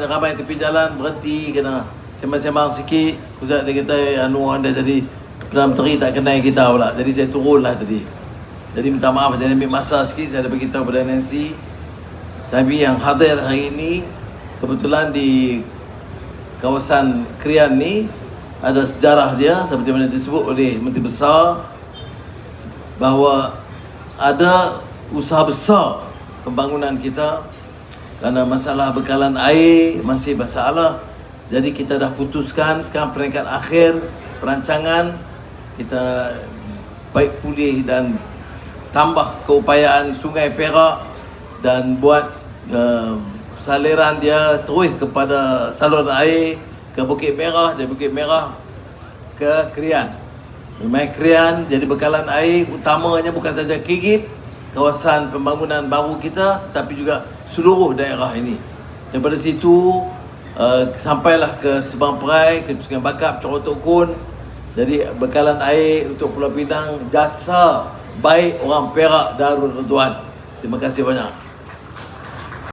Ramai tepi jalan berhenti kena sembang-sembang sikit. Kejap dia kata anu anda tadi Perdana Menteri tak kenal kita pula. Jadi saya turun lah tadi. Jadi minta maaf saya ambil masa sikit saya ada beritahu pada Nancy. Tapi yang hadir hari ini kebetulan di kawasan Krian ni ada sejarah dia seperti mana disebut oleh Menteri Besar bahawa ada usaha besar pembangunan kita kerana masalah bekalan air masih masalah jadi kita dah putuskan sekarang peringkat akhir perancangan kita baik pulih dan tambah keupayaan Sungai Perak dan buat uh, saliran dia terus kepada saluran air ke Bukit Merah dari Bukit Merah ke Krian. Memang Krian jadi bekalan air utamanya bukan saja Kigit kawasan pembangunan baru kita tapi juga seluruh daerah ini. Daripada situ uh, sampailah ke Sebang Perai, ke Sungai Bakap, Corotok Kun. Jadi bekalan air untuk Pulau Pinang jasa baik orang Perak Darul Ridwan. Terima kasih banyak.